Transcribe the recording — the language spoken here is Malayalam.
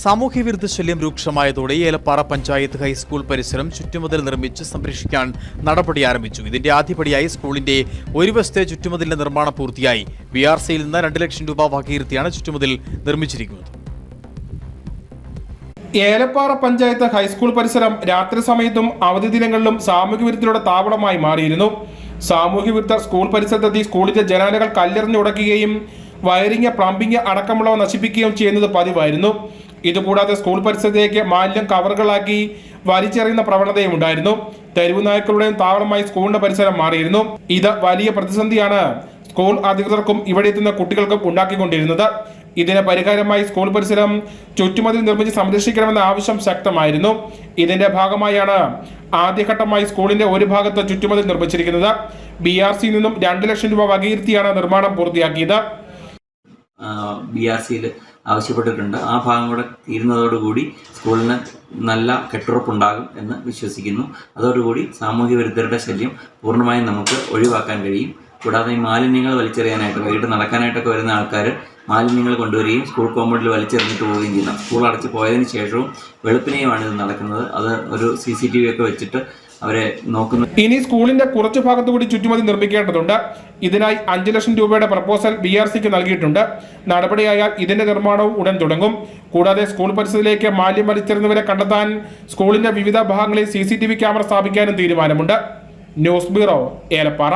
സാമൂഹ്യവിരുദ്ധ ശല്യം രൂക്ഷമായതോടെ ഏലപ്പാറ പഞ്ചായത്ത് ഹൈസ്കൂൾ പരിസരം ചുറ്റുമതിൽ നിർമ്മിച്ച് സംരക്ഷിക്കാൻ നടപടി ആരംഭിച്ചു. ഇതിന്റെ ആദ്യപടിയായി സ്കൂളിന്റെ ഒരു വശത്തെ ചുറ്റുമതിലിന്റെ നിർമ്മാണം പൂർത്തിയായി. വി ആർ സിയിൽ നിന്ന് രണ്ട് ലക്ഷം രൂപ വകയിരുത്തിയാണ് ചുറ്റുമതിൽ നിർമ്മിച്ചിരിക്കുന്നത്. ഏലപ്പാറ പഞ്ചായത്ത് ഹൈസ്കൂൾ പരിസരം രാത്രി സമയത്തും അവധി ദിനങ്ങളിലും സാമൂഹ്യ വിരുദ്ധരുടെ താവളമായി മാറിയിരുന്നു. സാമൂഹ്യ വിരുദ്ധ സ്കൂൾ പരിസരത്തെത്തി സ്കൂളിന്റെ ജനാലകൾ കല്ലെറിഞ്ഞുടക്കുകയും വയറിംഗ് പ്ലംബിംഗ് അടക്കമുള്ളവ നശിപ്പിക്കുകയും ചെയ്യുന്നത് പതിവായിരുന്നു. ഇതുകൂടാതെ സ്കൂൾ പരിസരത്തേക്ക് മാലിന്യം കവറുകളാക്കി വലിച്ചെറിയുന്ന പ്രവണതയും ഉണ്ടായിരുന്നു. തെരുവു നായ്ക്കളുടെയും താവളമായി സ്കൂളിന്റെ പരിസരം മാറിയിരുന്നു. ഇത് വലിയ പ്രതിസന്ധിയാണ് സ്കൂൾ അധികൃതർക്കും ഇവിടെ എത്തുന്ന കുട്ടികൾക്കും ഉണ്ടാക്കിക്കൊണ്ടിരുന്നത്. ഇതിന് പരിഹാരമായി സ്കൂൾ പരിസരം ചുറ്റുമതിൽ നിർമ്മിച്ച് സംരക്ഷിക്കണമെന്ന ആവശ്യം ശക്തമായിരുന്നു. ഇതിന്റെ ഭാഗമായാണ് ആദ്യഘട്ടമായി സ്കൂളിന്റെ ഒരു ഭാഗത്ത് ചുറ്റുമതിൽ നിർമ്മിച്ചിരിക്കുന്നത്. ബി ആർ സിയിൽ നിന്നും രണ്ട് ലക്ഷം രൂപ വകയിരുത്തിയാണ് നിർമ്മാണം പൂർത്തിയാക്കിയത്. ബി ആർ സിയിൽ ആവശ്യപ്പെട്ടിട്ടുണ്ട്. ആ ഭാഗം കൂടെ തീരുന്നതോടുകൂടി സ്കൂളിന് നല്ല കെട്ടുറപ്പുണ്ടാകും എന്ന് വിശ്വസിക്കുന്നു. അതോടുകൂടി സാമൂഹ്യ വിരുദ്ധരുടെ ശല്യം പൂർണമായും നമുക്ക് ഒഴിവാക്കാൻ കഴിയും. കൂടാതെ ഈ മാലിന്യങ്ങൾ വലിച്ചെറിയാനായിട്ട് വൈകിട്ട് നടക്കാനായിട്ടൊക്കെ വരുന്ന ആൾക്കാർ മാലിന്യങ്ങൾ കൊണ്ടുവരികയും സ്കൂൾ കോമ്പൗണ്ടിൽ വലിച്ചെറിഞ്ഞിട്ട് പോവുകയും ചെയ്യുന്നു. സ്കൂൾ അടച്ചു പോയതിന് ശേഷവും വെളുപ്പിനെയുമാണ് ഇത് നടക്കുന്നത്. അത് ഒരു സി സി ടി വി ഒക്കെ വെച്ചിട്ട് അവരെ നോക്കുന്നു. ഇനി സ്കൂളിന്റെ കുറച്ചു ഭാഗത്തു കൂടി ചുറ്റുമതി നിർമ്മിക്കേണ്ടതുണ്ട്. ഇതിനായി അഞ്ചു ലക്ഷം രൂപയുടെ പ്രപ്പോസൽ ബി ആർ സിക്ക് നൽകിയിട്ടുണ്ട്. നടപടിയായാൽ ഇതിന്റെ നിർമ്മാണവും ഉടൻ തുടങ്ങും. കൂടാതെ സ്കൂൾ പരിസരത്തിലേക്ക് മാലിന്യം വലിച്ചെറിഞ്ഞവരെ കണ്ടെത്താൻ സ്കൂളിന്റെ വിവിധ ഭാഗങ്ങളിൽ സി ക്യാമറ സ്ഥാപിക്കാനും തീരുമാനമുണ്ട്. News bureau Elappara.